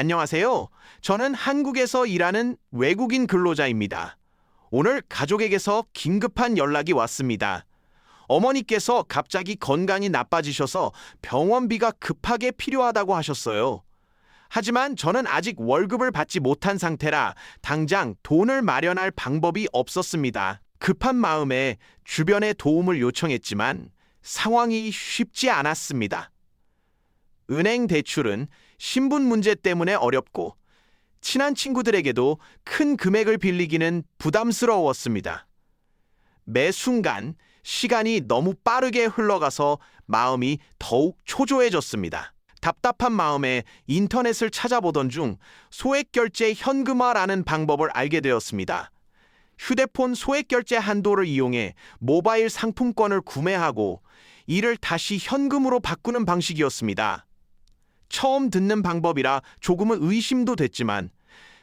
안녕하세요. 저는 한국에서 일하는 외국인 근로자입니다. 오늘 가족에게서 긴급한 연락이 왔습니다. 어머니께서 갑자기 건강이 나빠지셔서 병원비가 급하게 필요하다고 하셨어요. 하지만 저는 아직 월급을 받지 못한 상태라 당장 돈을 마련할 방법이 없었습니다. 급한 마음에 주변의 도움을 요청했지만 상황이 쉽지 않았습니다. 은행 대출은 신분 문제 때문에 어렵고 친한 친구들에게도 큰 금액을 빌리기는 부담스러웠습니다. 매 순간 시간이 너무 빠르게 흘러가서 마음이 더욱 초조해졌습니다. 답답한 마음에 인터넷을 찾아보던 중 소액 결제 현금화라는 방법을 알게 되었습니다. 휴대폰 소액 결제 한도를 이용해 모바일 상품권을 구매하고 이를 다시 현금으로 바꾸는 방식이었습니다. 처음 듣는 방법이라 조금은 의심도 됐지만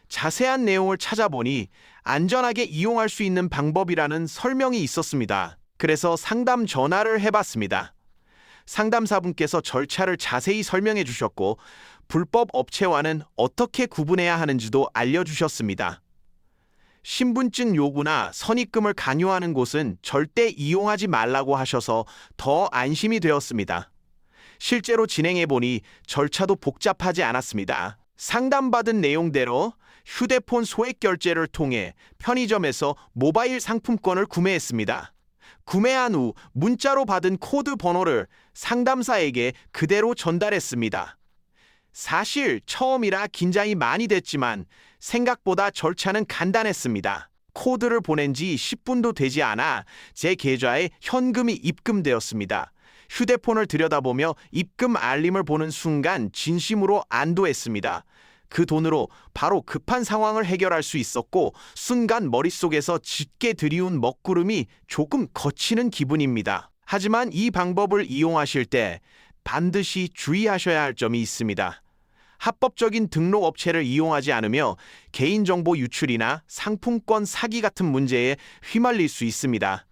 자세한 내용을 찾아보니 안전하게 이용할 수 있는 방법이라는 설명이 있었습니다. 그래서 상담 전화를 해봤습니다. 상담사분께서 절차를 자세히 설명해 주셨고 불법 업체와는 어떻게 구분해야 하는지도 알려주셨습니다. 신분증 요구나 선입금을 강요하는 곳은 절대 이용하지 말라고 하셔서 더 안심이 되었습니다. 실제로 진행해 보니 절차도 복잡하지 않았습니다. 상담받은 내용대로 휴대폰 소액 결제를 통해 편의점에서 모바일 상품권을 구매했습니다. 구매한 후 문자로 받은 코드 번호를 상담사에게 그대로 전달했습니다. 사실 처음이라 긴장이 많이 됐지만 생각보다 절차는 간단했습니다. 코드를 보낸 지 10분도 되지 않아 제 계좌에 현금이 입금되었습니다. 휴대폰을 들여다보며 입금 알림을 보는 순간 진심으로 안도했습니다. 그 돈으로 바로 급한 상황을 해결할 수 있었고 순간 머릿속에서 짙게 들이운 먹구름이 조금 거치는 기분입니다. 하지만 이 방법을 이용하실 때 반드시 주의하셔야 할 점이 있습니다. 합법적인 등록 업체를 이용하지 않으며 개인정보 유출이나 상품권 사기 같은 문제에 휘말릴 수 있습니다.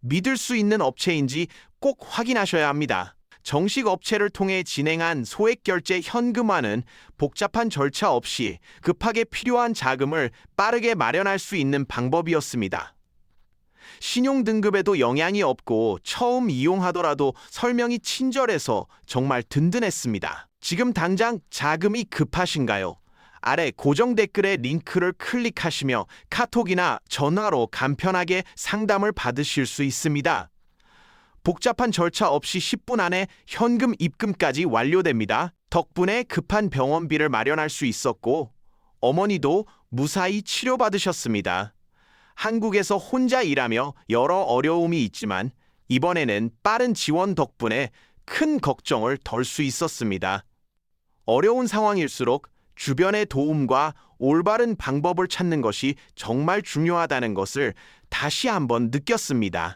믿을 수 있는 업체인지 꼭 확인하셔야 합니다. 정식 업체를 통해 진행한 소액 결제 현금화는 복잡한 절차 없이 급하게 필요한 자금을 빠르게 마련할 수 있는 방법이었습니다. 신용 등급에도 영향이 없고 처음 이용하더라도 설명이 친절해서 정말 든든했습니다. 지금 당장 자금이 급하신가요? 아래 고정 댓글의 링크를 클릭하시며 카톡이나 전화로 간편하게 상담을 받으실 수 있습니다. 복잡한 절차 없이 10분 안에 현금 입금까지 완료됩니다. 덕분에 급한 병원비를 마련할 수 있었고 어머니도 무사히 치료받으셨습니다. 한국에서 혼자 일하며 여러 어려움이 있지만 이번에는 빠른 지원 덕분에 큰 걱정을 덜 수 있었습니다. 어려운 상황일수록 주변의 도움과 올바른 방법을 찾는 것이 정말 중요하다는 것을 다시 한번 느꼈습니다.